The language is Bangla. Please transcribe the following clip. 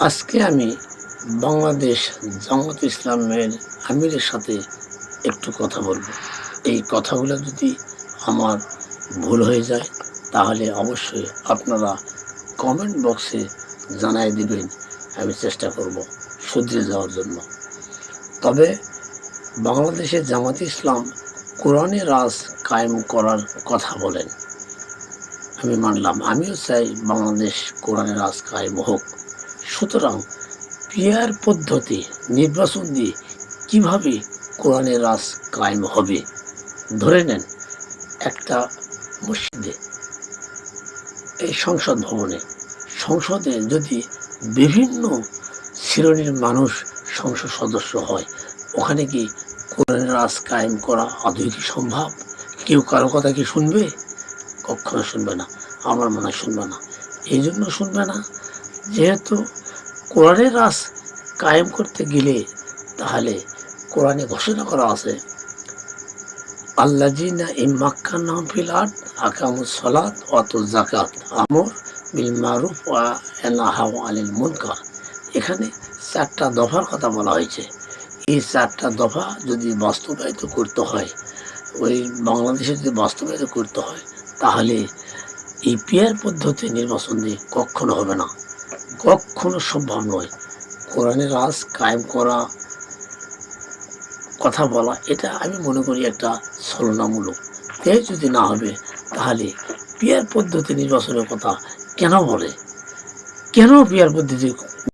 আজকে আমি বাংলাদেশ জামাত ইসলামের আমিরের সাথে একটু কথা বলব। এই কথাগুলো যদি আমার ভুল হয়ে যায়, তাহলে অবশ্যই আপনারা কমেন্ট বক্সে জানাই দিবেন, আমি চেষ্টা করব শুধরে যাওয়ার জন্য। তবে বাংলাদেশের জামাত ইসলাম কোরআনে রাজ কায়েম করার কথা বলেন। আমি মানলাম, আমিও চাই বাংলাদেশ কোরআনের রাজ কায়েম হোক। সুতরাং পদ্ধতি, নির্বাচন দিয়ে কীভাবে কোরআনের রাজ কায়েম হবে? ধরে নেন, একটা মসজিদে, এই সংসদ ভবনে। সংসদে যদি বিভিন্ন শ্রেণির মানুষ সংসদ সদস্য হয়, ওখানে কি কোরআনের রাজ কায়েম করা আদৌ কি সম্ভব? কেউ কারও কথা কি শুনবে? কখনো শুনবে না, আমার মনে হয় শুনবে না। এই জন্য শুনবে না। যেহেতু কোরআনের রাস কায়েম করতে গেলে তাহলে কোরআনে ঘোষণা করা আছে। আল্লাহ জিনা ইমাক্কান ফিল আর্ট আকামুস সলাত অত জাকাত আমর বিল মারুফ ওয়া আলিল এখানে চারটা দফার কথা বলা হয়েছে। এই চারটা দফা যদি বাস্তবায়িত করতে হয়, ওই বাংলাদেশে যদি বাস্তবায়িত করতে হয়, তাহলে এই পিয়ার পদ্ধতি নির্বাচন দিয়ে কখনো হবে না। কখনো সম্ভব নয়। কোরআনের রাজ কায়েম করা, কথা বলা, এটা আমি মনে করি একটা ছলনামূলক। তে যদি না হবে, তাহলে পিয়ার পদ্ধতি নির্বাচনের কথা কেন বলে? কেন পিয়ার পদ্ধতি